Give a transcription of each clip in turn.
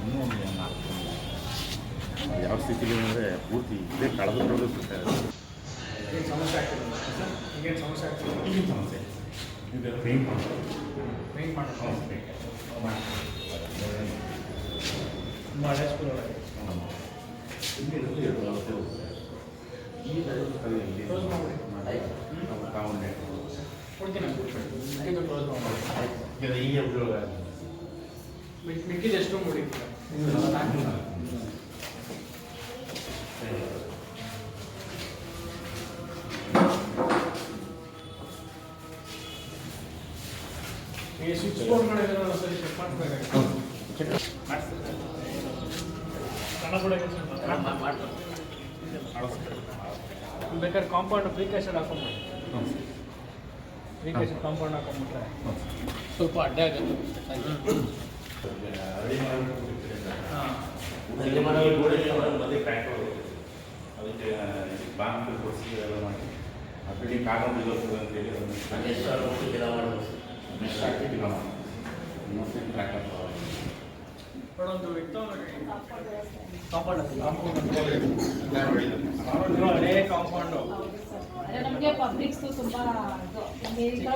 ಇನ್ನೂ ಒಂದು ನಾಲ್ಕು ಯಾವ ಸ್ಥಿತಿಗೆ ಅಂದರೆ ಪೂರ್ತಿ ಇದೇ ಕಳೆದು ಕಳೆದು ಸಮಸ್ಯೆ ಆಗ್ತಿದೆ ಸಮಸ್ಯೆ ಈಗಿನ ಸಮಸ್ಯೆ ಇದು ಪೇಂಟ್ ಪೇಂಟ್ ಮಾಡೋದು ತುಂಬ ಹಳೆ ಸ್ಕೂಲ್ ಒಳಗೆ ಕೊಡ್ತೀನಿ ಮಾಡಿ ಈಗ ಉದ್ಯೋಗ ಮಿಕ್ ಮಿಕ್ಕಿದ್ದು ಎಷ್ಟು ಮುಡಿತೀರ ಈ ಸ್ವಿಚ್ ಬೋರ್ಡ್ಗಳು ಏನಾದ್ರು ಸರಿ ಚೆಕ್ ಮಾಡಿಸ್ಬೇಕಾಗಿತ್ತು ಕನ್ನಡ ಕೂಡ ಬೇಕಾದ್ರೆ ಕಾಂಪೌಂಡ್ ಪ್ರಿಕಾಷನ್ ಹಾಕೊಂಡ್ಬಿಡಿ ಪ್ರಿಕಾಷನ್ ಕಾಂಪೌಂಡ್ ಹಾಕೊಂಡ್ಬಿಟ್ರೆ ಸ್ವಲ್ಪ ಅಡ್ಡ ಆಗುತ್ತೆ ಹಾಂ ಅದಕ್ಕೆ ಬ್ಯಾಂಕ್ ಕೊಡಿಸಿ ಎಲ್ಲ ಮಾಡಿ ಆ ಬಿಲ್ಡಿಂಗ್ ಕಾಂಪೌಂಡ್ ಇಲ್ಲೋಗ್ತದೆ ಅಂತೇಳಿ ಅದನ್ನು ನೆಕ್ಸ್ಟ್ ಹಾಕಿ ಇಲ್ಲ ಮಾಡಿ ಕಾಂಪೌಂಡ್ ಹಳೇ ನಮಗೆ ಪಬ್ಲಿಕ್ಸ್ ತುಂಬಾ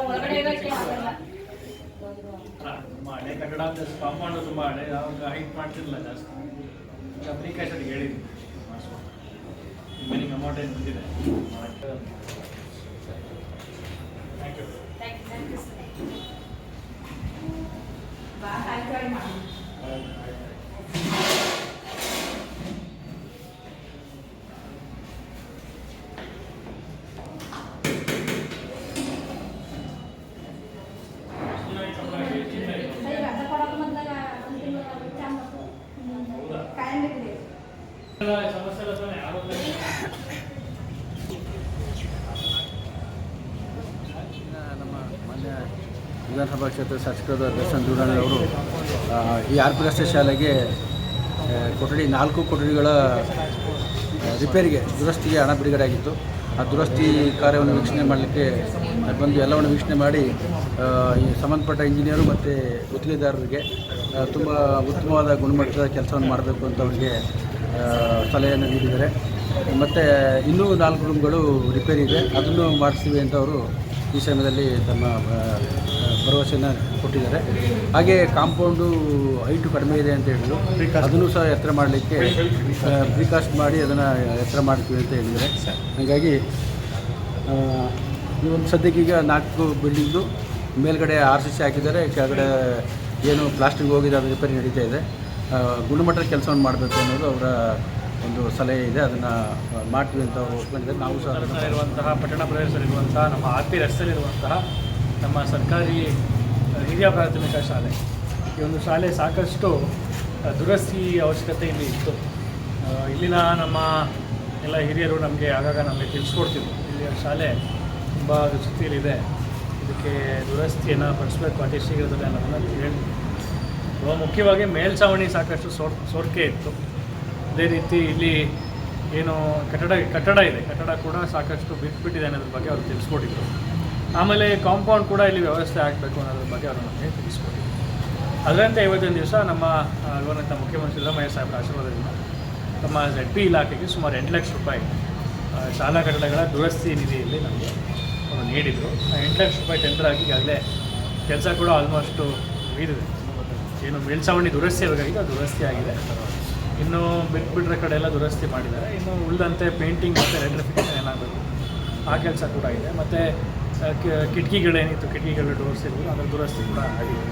ಒಳಗಡೆ ಇರೋಕ್ಕೆ ಆಗಲ್ಲ. ತುಂಬ ಹಳೆ ಅಂತ ಕಾಂಪೌಂಡು ತುಂಬ ಹಳೆ ಅವಾಗ ಹೈಟ್ ಮಾಡ್ತಿರಲಿಲ್ಲ ಜಾಸ್ತಿ. ಈಗ ಹೇಳಿದ್ದೀನಿ ಹೇಳಿದ್ವಿ. ನಿಮಗೆ ಅಮೌಂಟ್ ಏನು ಬಂದಿದೆ? ಥ್ಯಾಂಕ್ ಯು Thank you, ನಮ್ಮ ವಿಧಾನಸಭಾ ಕ್ಷೇತ್ರ ಶಾಸಕರಾದ ದರ್ಶನ್ ಆ, ಈ ಆರ್ ಪಿ ರಸ್ತೆ ಶಾಲೆಗೆ ಕೊಠಡಿ ನಾಲ್ಕು ಕೊಠಡಿಗಳ ರಿಪೇರಿಗೆ ದುರಸ್ತಿಗೆ ಹಣ ಬಿಡುಗಡೆ ಆಗಿತ್ತು ಆ ದುರಸ್ತಿ ಕಾರ್ಯವನ್ನು ವೀಕ್ಷಣೆ ಮಾಡಲಿಕ್ಕೆ ಬಂದು ಎಲ್ಲವನ್ನು ವೀಕ್ಷಣೆ ಮಾಡಿ ಈ ಸಂಬಂಧಪಟ್ಟ ಇಂಜಿನಿಯರು ಮತ್ತು ಗುತ್ತಿಗೆದಾರರಿಗೆ ತುಂಬ ಉತ್ತಮವಾದ ಗುಣಮಟ್ಟದ ಕೆಲಸವನ್ನು ಮಾಡಬೇಕು ಅಂತ ಅವರಿಗೆ ಸಲಹೆಯನ್ನು ನೀಡಿದ್ದಾರೆ. ಮತ್ತು ಇನ್ನೂ ನಾಲ್ಕು ರೂಮ್ಗಳು ರಿಪೇರಿ ಇದೆ. ಅದನ್ನು ಮಾಡಿಸ್ತೀವಿ ಅಂತ ಅವರು ಈ ಸಮಯದಲ್ಲಿ ತಮ್ಮ ಭರವಸೆಯನ್ನು ಕೊಟ್ಟಿದ್ದಾರೆ. ಹಾಗೆ ಕಾಂಪೌಂಡು ಹೈಟು ಕಡಿಮೆ ಇದೆ ಅಂತ ಹೇಳಿದ್ರು. ಅದನ್ನು ಸಹ ಎತ್ತರ ಮಾಡಲಿಕ್ಕೆ ಪ್ರಿಕಾಸ್ಟ್ ಮಾಡಿ ಅದನ್ನು ಎತ್ತರ ಮಾಡ್ತೀವಿ ಅಂತ ಹೇಳಿದ್ದಾರೆ. ಹಾಗಾಗಿ ಆ, ಸದ್ಯಕ್ಕೆ ಈಗ ಸದ್ಯಕ್ಕೀಗ ನಾಲ್ಕು ಬಿಲ್ಡಿಂಗು ಮೇಲ್ಗಡೆ ಆರ್ ಸಿ ಸಿ ಹಾಕಿದ್ದಾರೆ. ಕೆಳಗಡೆ ಏನು ಪ್ಲಾಸ್ಟಿಕ್ ಹೋಗಿದೆ ಅದು ರಿಪೇರಿ ನಡೀತಾ ಇದೆ. ಗುಣಮಟ್ಟದ ಕೆಲಸವನ್ನು ಮಾಡಬೇಕು ಅನ್ನೋದು ಅವರ ಒಂದು ಸಲಹೆ ಇದೆ. ಅದನ್ನು ಮಾಡ್ತೀವಿ ಅಂತ ಅವರು ಒಪ್ಕೊಂಡಿದ್ದಾರೆ. ನಾವು ಸಹ ಇರುವಂತಹ ಪಟ್ಟಣ ಪ್ರದೇಶದಲ್ಲಿರುವಂತಹ ನಮ್ಮ ಆರ್ ಪಿ ರಸ್ತೆಯಲ್ಲಿರುವಂತಹ ನಮ್ಮ ಸರ್ಕಾರಿ ಹಿರಿಯ ಪ್ರಾಥಮಿಕ ಶಾಲೆ. ಈ ಒಂದು ಶಾಲೆ ಸಾಕಷ್ಟು ದುರಸ್ತಿ ಅವಶ್ಯಕತೆ ಇಲ್ಲಿ ಇತ್ತು ಇಲ್ಲಿನ ನಮ್ಮ ಎಲ್ಲ ಹಿರಿಯರು ನಮಗೆ ಆಗಾಗ ನಮಗೆ ತಿಳಿಸ್ಕೊಡ್ತಿದ್ರು. ಇಲ್ಲಿಯ ಶಾಲೆ ತುಂಬ ದುಸ್ಥಿತಿಯಲ್ಲಿದೆ ಇದಕ್ಕೆ ದುರಸ್ತಿಯನ್ನು ಪಡಿಸ್ಬೇಕು, ಅತಿ ಶೀಘ್ರದಲ್ಲಿ ಅನ್ನೋದನ್ನು ಹೇಳಿ. ತುಂಬ ಮುಖ್ಯವಾಗಿ ಮೇಲ್ಛಾವಣಿ ಸಾಕಷ್ಟು ಸೋರ್, ಸೋರಿಕೆ ಇತ್ತು. ಅದೇ ರೀತಿ ಇಲ್ಲಿ ಏನು ಕಟ್ಟಡ ಕಟ್ಟಡ ಇದೆ. ಕಟ್ಟಡ ಕೂಡ ಸಾಕಷ್ಟು ಬಿಟ್ಬಿಟ್ಟಿದೆ ಅನ್ನೋದ್ರ ಬಗ್ಗೆ ಅವರು ತಿಳಿಸ್ಕೊಟ್ಟಿದ್ರು. ಆಮೇಲೆ ಕಾಂಪೌಂಡ್ ಕೂಡ ಇಲ್ಲಿ ವ್ಯವಸ್ಥೆ ಆಗಬೇಕು ಅನ್ನೋದ್ರ ಬಗ್ಗೆ ಅವರು ನಮಗೆ ತಿಳಿಸ್ಕೊಡಿ. ಅದರಂತೆ ಇವತ್ತಿನ ದಿವಸ ನಮ್ಮ ಗೌರವಂತ ಮುಖ್ಯಮಂತ್ರಿ ಸಿದ್ದರಾಮಯ್ಯ ಸಾಹೇಬರ ಆಶೀರ್ವಾದದಿಂದ ನಮ್ಮ ಝೆಡ್ ಪಿ ಇಲಾಖೆಗೆ ಸುಮಾರು ಎಂಟು ಲಕ್ಷ ರೂಪಾಯಿ ಶಾಲಾ ಕಟ್ಟಡಗಳ ದುರಸ್ತಿ ನಿಧಿಯಲ್ಲಿ ನಮಗೆ ಅವರು ನೀಡಿದರು. ಎಂಟು ಲಕ್ಷ ರೂಪಾಯಿ ಟೆಂಡರ್ ಆಗಿ ಈಗಾಗಲೇ ಕೆಲಸ ಕೂಡ ಆಲ್ಮೋಸ್ಟು ಮುಗಿದಿದೆ. ಏನು ಮೇಲ್ಸಾವಣಿ ದುರಸ್ತಿ ಬೇಕಾಗಿದೆ ಅದು ದುರಸ್ತಿ ಆಗಿದೆ. ಇನ್ನು ಬಿಟ್ಬಿಟ್ರೆ ಕಡೆ ಎಲ್ಲ ದುರಸ್ತಿ ಮಾಡಿದ್ದಾರೆ. ಇನ್ನು ಉಳಿದಂತೆ ಪೇಂಟಿಂಗ್ ಮತ್ತು ರೆಟ್ರಿಫಿಕೇಷನ್ ಏನಾಗಬೇಕು, ಆ ಕೆಲಸ ಕೂಡ ಇದೆ. ಮತ್ತು ಕಿಟಕಿಗಳೇನಿತ್ತು ಕಿಟಕಿಗಳ ಡೋರ್ಸ್ ಇರ್ಬೋದು ಅದರ ದುರಸ್ತಿ ಕೂಡ ಆಗಿದೆ.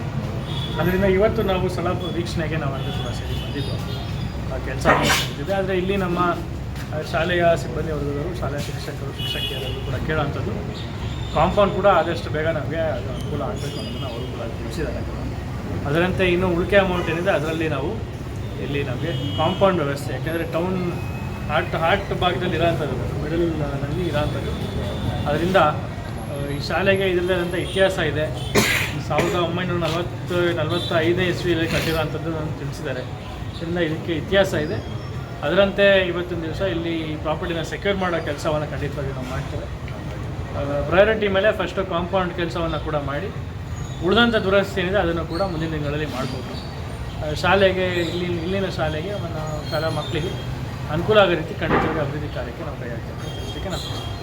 ಅದರಿಂದ ಇವತ್ತು ನಾವು ಸ್ಥಳ ವೀಕ್ಷಣೆಗೆ ನಾವು ಅಂದರೆ ಕೂಡ ಸೇರಿ ಬಂದಿದ್ದು ಆ, ಕೆಲಸ ಇದೆ ಆದರೆ ಇಲ್ಲಿ ನಮ್ಮ ಶಾಲೆಯ ಸಿಬ್ಬಂದಿ ವರ್ಗದವರು, ಶಾಲೆಯ ಶಿಕ್ಷಕರು ಶಿಕ್ಷಕಿಯರಲ್ಲೂ ಕೂಡ ಕೇಳೋವಂಥದ್ದು ಕಾಂಪೌಂಡ್ ಕೂಡ ಆದಷ್ಟು ಬೇಗ ನಮಗೆ ಅದು ಅನುಕೂಲ ಆಗಬೇಕು ಅನ್ನೋದನ್ನು ಅವರು ಕೂಡ ತಿಳಿಸಿದ್ದಾರೆ. ಅದರಂತೆ ಇನ್ನು ಉಳಿಕೆ ಅಮೌಂಟ್ ಏನಿದೆ, ಅದರಲ್ಲಿ ನಾವು ಇಲ್ಲಿ ನಮಗೆ ಕಾಂಪೌಂಡ್ ವ್ಯವಸ್ಥೆ, ಯಾಕೆಂದರೆ ಟೌನ್ ಹಾರ್ಟ್ ಹಾರ್ಟ್ ಭಾಗದಲ್ಲಿ ಇರೋಂಥದ್ದು ಮಿಡಲ್ನಲ್ಲಿ ಇರೋಂಥದ್ದು. ಅದರಿಂದ ಈ ಶಾಲೆಗೆ ಇದರದಂಥ ಇತಿಹಾಸ ಇದೆ. ಸಾವಿರದ ಒಂಬೈನೂರ ನಲವತ್ತು ನಲವತ್ತ ಐದನೇ ಇಸ್ವಿಯಲ್ಲಿ ಕಟ್ಟಿರುವಂಥದ್ದು ನಾನು ತಿಳಿಸಿದ್ದಾರೆ. ಇದರಿಂದ ಇದಕ್ಕೆ ಇತಿಹಾಸ ಇದೆ. ಅದರಂತೆ ಇವತ್ತಿನ ದಿವಸ ಇಲ್ಲಿ ಪ್ರಾಪರ್ಟಿನ ಸೆಕ್ಯೂರ್ ಮಾಡೋ ಕೆಲಸವನ್ನು ಖಂಡಿತವಾಗಿ ನಾವು ಮಾಡ್ತೇವೆ. ಪ್ರಯಾರಿಟಿ ಮೇಲೆ ಫಸ್ಟು ಕಾಂಪೌಂಡ್ ಕೆಲಸವನ್ನು ಕೂಡ ಮಾಡಿ ಉಳಿದಂಥ ದುರಸ್ತಿ ಏನಿದೆ ಅದನ್ನು ಕೂಡ ಮುಂದಿನ ದಿನಗಳಲ್ಲಿ ಮಾಡ್ಬೋದು. ಶಾಲೆಗೆ, ಇಲ್ಲಿ, ಇಲ್ಲಿನ ಶಾಲೆಗೆ ನಮ್ಮ ಶಾಲಾ ಮಕ್ಕಳಿಗೆ ಅನುಕೂಲ ಆಗೋ ರೀತಿ ಖಂಡಿತವಾಗಿ ಅಭಿವೃದ್ಧಿ ಕಾರ್ಯಕ್ಕೆ ನಾವು ಕೈ ಹಾಕ್ತೇವೆ ನಾವು ನಾನು